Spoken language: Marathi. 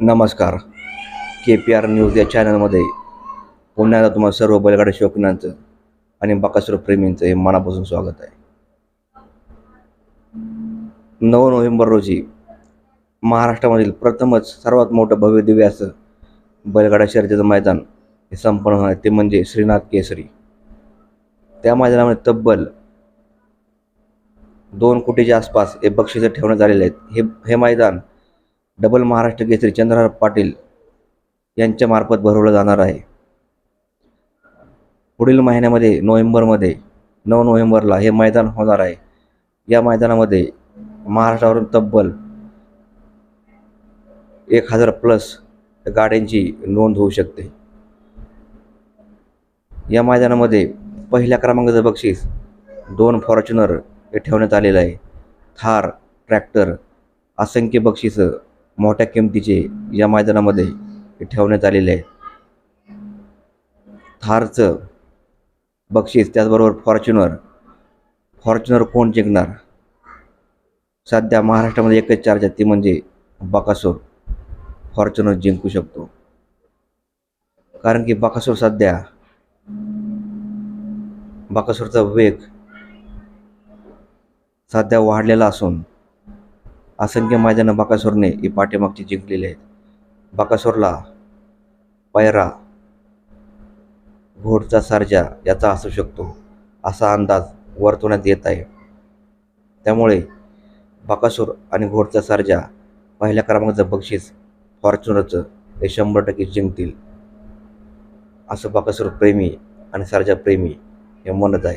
नमस्कार. के पी आर न्यूज या चॅनलमध्ये पुन्हा एकदा तुम्हाला सर्व बैलगाडी शौकीनांचं आणि बाकासुर प्रेमींचं हे मनापासून स्वागत आहे. नऊ नोव्हेंबर रोजी महाराष्ट्रामधील प्रथमच सर्वात मोठं भव्य दिव्य असं बैलगाडा शर्यतीचं मैदान हे संपन्न होणार ते म्हणजे श्रीनाथ केसरी. त्या मैदानामध्ये तब्बल दोन कोटीच्या आसपास हे बक्षिसं ठेवण्यात आलेले आहेत. हे हे मैदान डबल महाराष्ट्र केसरी चंद्रहार पाटील यांच्या मार्फत भरवलं जाणार आहे. पुढील महिन्यामध्ये नोव्हेंबरमध्ये नऊ नोव्हेंबरला हे मैदान होणार आहे. या मैदानामध्ये महाराष्ट्रावरून तब्बल एक हजार प्लस गाड्यांची नोंद होऊ शकते. या मैदानामध्ये पहिल्या क्रमांकाचं बक्षीस दोन फॉर्च्युनर हे ठेवण्यात आलेलं आहे. थार ट्रॅक्टर असंख्य बक्षिसं मोठ्या किमतीचे या मैदानामध्ये ठेवण्यात आलेले आहे. थारचं बक्षीस त्याचबरोबर फॉर्च्युनर. फॉर्च्युनर कोण जिंकणार? सध्या महाराष्ट्रामध्ये एकच चर्चा ती म्हणजे बकासूर. फॉर्च्युनर जिंकू शकतो. कारण की बकासूर सध्या बकासूरचा वेग सध्या वाढलेला असून असंख्य मैदानं बाकासोरने ही पाठीमागची जिंकलेली आहेत. बाकासोरला पैरा घोडचा सारजा याचा असू शकतो असा अंदाज वर्तवण्यात येत आहे. त्यामुळे बाकासूर आणि घोडचा सारजा पहिल्या क्रमांकाचं बक्षीस फॉर्च्युनरचं हे शंभर टक्के जिंकतील. असं बाकासूर प्रेमी आणि सारजा प्रेमी हे म्हणत आहे